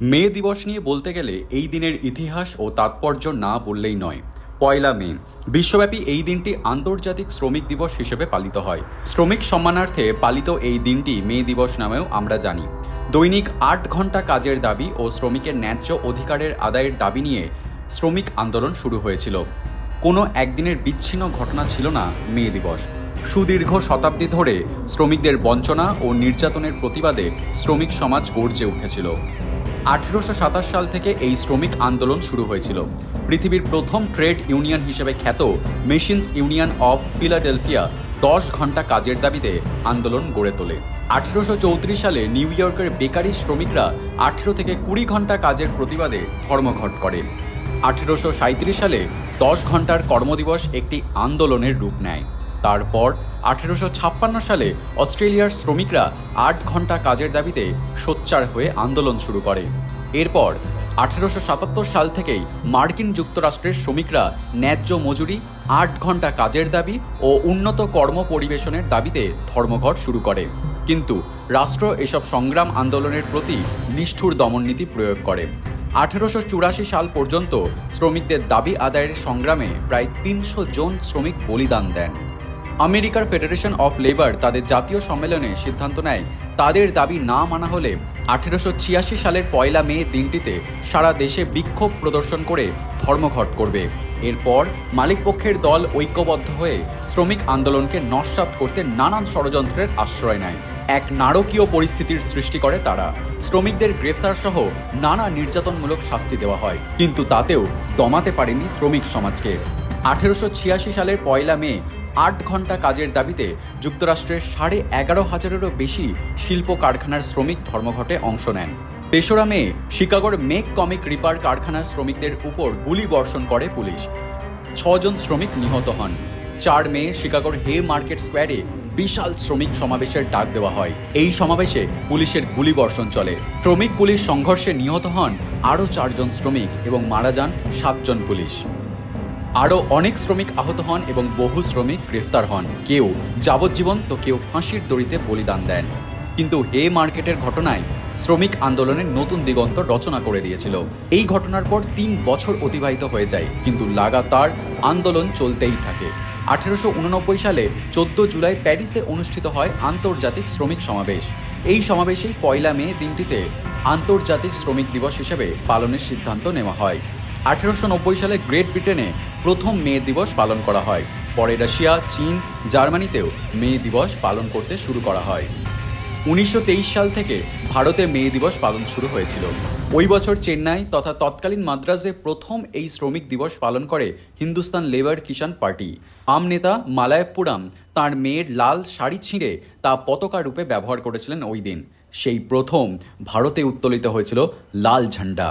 মে দিবস নিয়ে বলতে গেলে এই দিনের ইতিহাস ও তাৎপর্য না বললেই নয়। পয়লা মে, বিশ্বব্যাপী এই দিনটি আন্তর্জাতিক শ্রমিক দিবস হিসেবে পালিত হয়। শ্রমিক সম্মানার্থে পালিত এই দিনটি মে দিবস নামেও আমরা জানি। দৈনিক আট ঘণ্টা কাজের দাবি ও শ্রমিকের ন্যায্য অধিকারের আদায়ের দাবি নিয়ে শ্রমিক আন্দোলন শুরু হয়েছিল। কোনো একদিনের বিচ্ছিন্ন ঘটনা ছিল না মে দিবস। সুদীর্ঘ শতাব্দী ধরে শ্রমিকদের বঞ্চনা ও নির্যাতনের প্রতিবাদে শ্রমিক সমাজ গর্জে উঠেছিল। আঠেরোশো সাতাশ সাল থেকে এই শ্রমিক আন্দোলন শুরু হয়েছিল। পৃথিবীর প্রথম ট্রেড ইউনিয়ন হিসেবে খ্যাত মেশিনস ইউনিয়ন অফ ফিলাডেলফিয়া দশ ঘণ্টা কাজের দাবিতে আন্দোলন গড়ে তোলে। আঠেরোশো চৌত্রিশ সালে নিউ ইয়র্কের বেকারি শ্রমিকরা আঠেরো থেকে কুড়ি ঘণ্টা কাজের প্রতিবাদে ধর্মঘট করে। আঠেরোশো সালে দশ ঘণ্টার কর্মদিবস একটি আন্দোলনের রূপ নেয়। তারপর আঠেরোশো ছাপ্পান্ন সালে অস্ট্রেলিয়ার শ্রমিকরা আট ঘণ্টা কাজের দাবিতে সোচ্চার হয়ে আন্দোলন শুরু করে। এরপর আঠেরোশো সাতাত্তর সাল থেকেই মার্কিন যুক্তরাষ্ট্রের শ্রমিকরা ন্যায্য মজুরি, আট ঘণ্টা কাজের দাবি ও উন্নত কর্ম পরিবেশনের দাবিতে ধর্মঘট শুরু করে। কিন্তু রাষ্ট্র এসব সংগ্রাম আন্দোলনের প্রতি নিষ্ঠুর দমননীতি প্রয়োগ করে। আঠেরোশো চুরাশি সাল পর্যন্ত শ্রমিকদের দাবি আদায়ের সংগ্রামে প্রায় তিনশো জন শ্রমিক বলিদান দেন। আমেরিকার ফেডারেশন অফ লেবার তাদের জাতীয় সম্মেলনে সিদ্ধান্ত নেয়। তাদের দাবি না মানা হলে আঠেরোশো ছিয়াশি সালের পয়লা মে দিনটিতে সারা দেশে বিক্ষোভ প্রদর্শন করে ধর্মঘট করবে। এরপর মালিকপক্ষের দল ঐক্যবদ্ধ হয়ে শ্রমিক আন্দোলনকে নস্যাৎ করতে নানান ষড়যন্ত্রের আশ্রয় নেয়। এক নারকীয় পরিস্থিতির সৃষ্টি করে তারা। শ্রমিকদের গ্রেফতার সহ নানা নির্যাতনমূলক শাস্তি দেওয়া হয়। কিন্তু তাতেও দমাতে পারেনি শ্রমিক সমাজকে। আঠেরোশো ছিয়াশি সালের পয়লা মে আট ঘণ্টা কাজের দাবিতে যুক্তরাষ্ট্রের সাড়ে এগারো হাজারেরও বেশি শিল্প কারখানার শ্রমিক ধর্মঘটে অংশ নেন। তেসরা মে শিকাগোর মেক কমিক রিপার কারখানার শ্রমিকদের উপর গুলি বর্ষণ করে পুলিশ। ছজন শ্রমিক নিহত হন। চার মে শিকাগোর হে মার্কেট স্কোয়ারে বিশাল শ্রমিক সমাবেশের ডাক দেওয়া হয়। এই সমাবেশে পুলিশের গুলিবর্ষণ চলে। শ্রমিক পুলিশ সংঘর্ষে নিহত হন আরও চারজন শ্রমিক এবং মারা যান সাতজন পুলিশ। আরও অনেক শ্রমিক আহত হন এবং বহু শ্রমিক গ্রেফতার হন। কেউ যাবজ্জীবন, তো কেউ ফাঁসির দড়িতে বলিদান দেন। কিন্তু হে মার্কেটের ঘটনায় শ্রমিক আন্দোলনের নতুন দিগন্ত রচনা করে দিয়েছিল। এই ঘটনার পর তিন বছর অতিবাহিত হয়ে যায়, কিন্তু লাগাতার আন্দোলন চলতেই থাকে। আঠেরোশো উননব্বই সালে চোদ্দ জুলাই প্যারিসে অনুষ্ঠিত হয় আন্তর্জাতিক শ্রমিক সমাবেশ। এই সমাবেশেই পয়লা মে দিনটিতে আন্তর্জাতিক শ্রমিক দিবস হিসেবে পালনের সিদ্ধান্ত নেওয়া হয়। আঠেরোশো নব্বই সালে গ্রেট ব্রিটেনে প্রথম মে দিবস পালন করা হয়। পরে রাশিয়া, চীন, জার্মানিতেও মে দিবস পালন করতে শুরু করা হয়। উনিশশো তেইশ সাল থেকে ভারতে মে দিবস পালন শুরু হয়েছিল। ওই বছর চেন্নাই তথা তৎকালীন মাদ্রাজে প্রথম এই শ্রমিক দিবস পালন করে হিন্দুস্তান লেবার কিষাণ পার্টি। আম নেতা মালায়পুরাম তাঁর মেয়ের লাল শাড়ি ছিঁড়ে তা পতাকা রূপে ব্যবহার করেছিলেন ওই দিন। সেই প্রথম ভারতে উত্তোলিত হয়েছিল লাল ঝান্ডা।